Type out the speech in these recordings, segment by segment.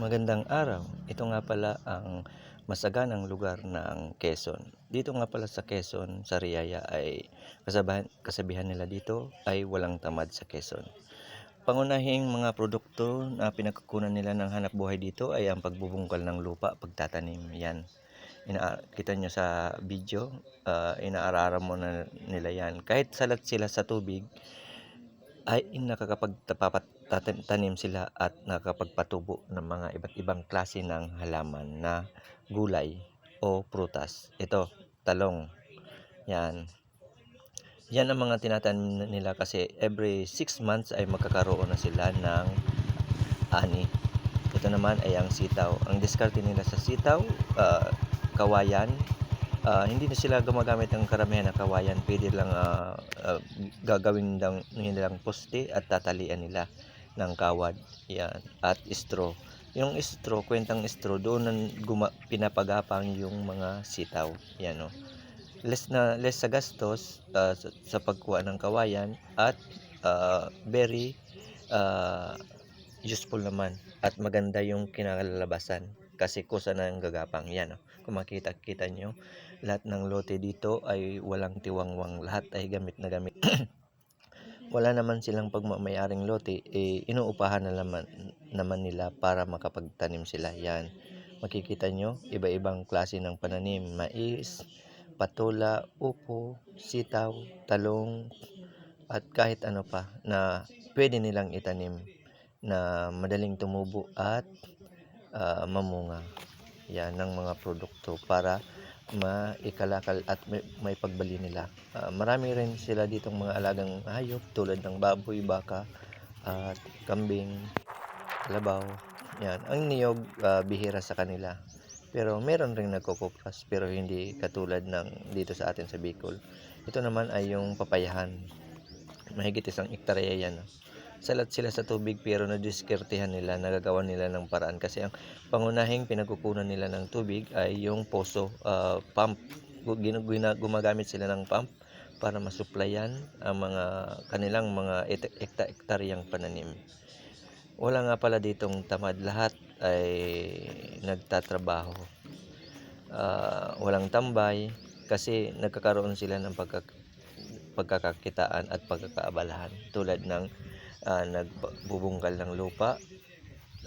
Magandang araw. Ito nga pala ang masaganang lugar ng Quezon. Dito nga pala sa Quezon, sa Riyaya ay kasabahan, kasabihan nila dito ay walang tamad sa Quezon. Pangunahing mga produkto na pinagkukunan nila ng hanap buhay dito ay ang pagbubungkal ng lupa, pagtatanim. Yan. Ina kita nyo sa video, uh, inaarara mo na nila yan. Kahit salat sila sa tubig, ay nakakapagtanim sila at nakakapagpatubo ng mga iba't ibang klase ng halaman na gulay o prutas. Ito, talong. Yan. Yan ang mga tinatanim nila kasi every 6 months ay magkakaroon na sila ng ani. Ito naman ay ang sitaw. Ang diskarte nila sa sitaw, uh, kawayan, uh, hindi na sila gumagamit ng karamihan ng kawayan. Pwede lang uh, uh, gagawin lang nilang poste at tatalian nila ng kawad. Yan. At straw. Yung straw, kwentang straw, doon nang guma- pinapagapang yung mga sitaw. Yan o. Less na less sa gastos uh, sa, sa pagkuha ng kawayan at uh, very uh, useful naman at maganda yung kinakalabasan kasi kusa na ang gagapang yan. Oh. Kung makita kita nyo, lahat ng lote dito ay walang tiwangwang. Lahat ay gamit na gamit. Wala naman silang pagmamayaring lote, eh, inuupahan na naman, naman nila para makapagtanim sila. Yan. Makikita nyo, iba-ibang klase ng pananim. Mais, patula, upo, sitaw, talong, at kahit ano pa na pwede nilang itanim na madaling tumubo at uh, mamunga yan ng mga produkto para maikalakal at may, may pagbali nila. Uh, marami rin sila ditong mga alagang hayop tulad ng baboy, baka at kambing, kalabaw. Yan. Ang niyog uh, bihira sa kanila. Pero meron ring nagkukupras pero hindi katulad ng dito sa atin sa Bicol. Ito naman ay yung papayahan. Mahigit isang ektarya yan. Salat sila sa tubig pero nadiskertehan nila, nagagawa nila ng paraan kasi ang pangunahing pinagkukunan nila ng tubig ay yung poso, uh, pump. Gumagamit sila ng pump para masuplayan ang mga kanilang mga ekta-ektaryang pananim. Wala nga pala ditong tamad lahat ay nagtatrabaho. Uh, walang tambay kasi nagkakaroon sila ng pagkak pagkakakitaan at pagkakaabalahan tulad ng uh, nagbubungkal ng lupa,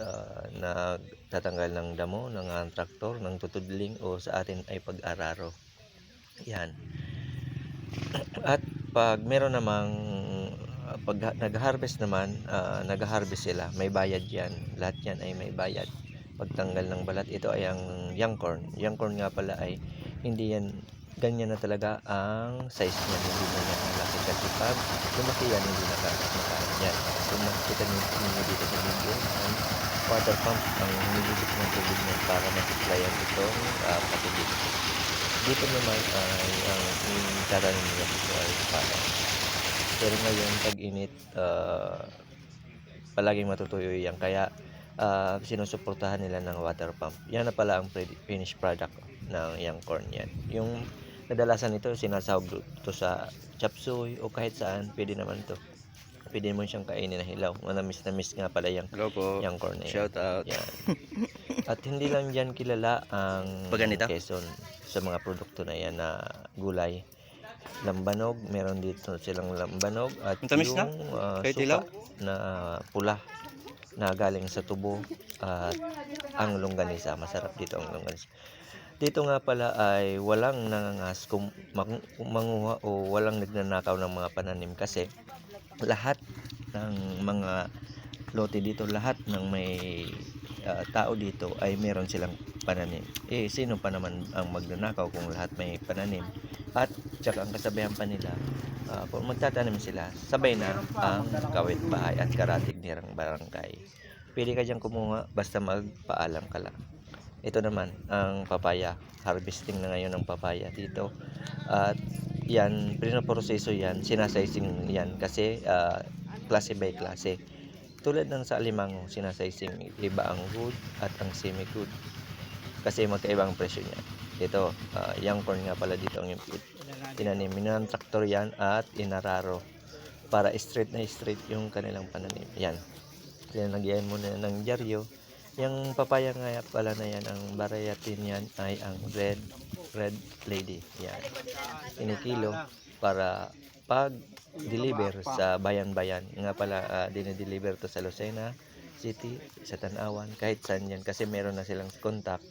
uh, nagtatanggal ng damo ng uh, traktor, ng tutudling o sa atin ay pag-araro. Yan. At pag meron namang pag nag-harvest naman, uh, nag-harvest sila, may bayad yan. Lahat yan ay may bayad. Pagtanggal ng balat, ito ay ang young corn. Young corn nga pala ay hindi yan ganyan na talaga ang size niya. Hindi na yan malaki kasi pag lumaki yan hindi na makain yan. Kung makikita ninyo dito sa video. Ang water pump ang nilibit ng tubig niya para ma-supplyan itong uh, patubig. Dito naman ay ang tatanim nila dito ay para. Pero ngayon pag init uh, palaging matutuyo yan. Kaya uh, sinusuportahan nila ng water pump yan na pala ang finished product ng young corn yan yung kadalasan ito sinasahog to sa chapsuy o kahit saan pwede naman to pwede mo siyang kainin na hilaw manamis na miss nga pala yung Hello po. yung corn na yan. Shout out. Yan. At hindi lang dyan kilala ang Pag ganito? Quezon sa mga produkto na yan na gulay. Lambanog, meron dito silang lambanog at tamis na? yung uh, Kahit suka na pula na galing sa tubo at ang longganisa. Masarap dito ang longganisa. Dito nga pala ay walang nangangas kung manguha o walang nagnanakaw ng mga pananim kasi lahat ng mga lote dito, lahat ng may uh, tao dito ay meron silang pananim. Eh, sino pa naman ang magnanakaw kung lahat may pananim? At tsaka ang kasabihan pa nila, uh, kung magtatanim sila, sabay na ang kawit bahay at karatig nirang barangay. Pwede ka dyan kumuha basta magpaalam ka lang. Ito naman, ang papaya. Harvesting na ngayon ng papaya dito. At yan, pinoproseso yan, sinasizing yan kasi uh, klase by klase. Tulad ng sa alimango, sinasizing iba ang good at ang semi-good. Kasi magkaibang presyo niya. Ito, uh, young corn nga pala dito ang input. Tinanim ng traktor yan at inararo para straight na straight yung kanilang pananim. Yan. Linagyan mo na ng dyaryo Yung papaya nga pala na yan, ang variety niyan ay ang red red lady. Yan. Kinikilo para pag deliver sa bayan-bayan. Nga pala uh, dinideliver to sa Lucena City, sa Tanawan, kahit saan yan kasi meron na silang contact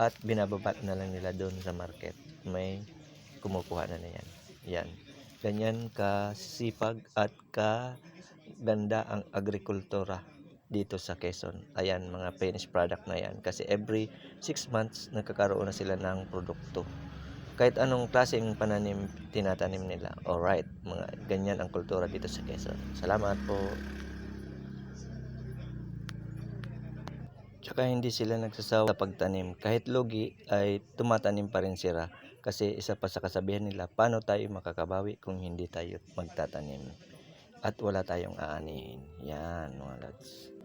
at binababa na lang nila doon sa market. May kumukuha na na yan. Yan. Ganyan ka sipag at ka ganda ang agrikultura dito sa Quezon. Ayan, mga finished product na yan. Kasi every 6 months, nagkakaroon na sila ng produkto. Kahit anong klaseng pananim tinatanim nila. Alright, mga ganyan ang kultura dito sa Quezon. Salamat po. Tsaka hindi sila nagsasawa sa pagtanim. Kahit logi ay tumatanim pa rin sila. Kasi isa pa sa kasabihan nila, paano tayo makakabawi kung hindi tayo magtatanim? At wala tayong aanihin. Yan mga lads.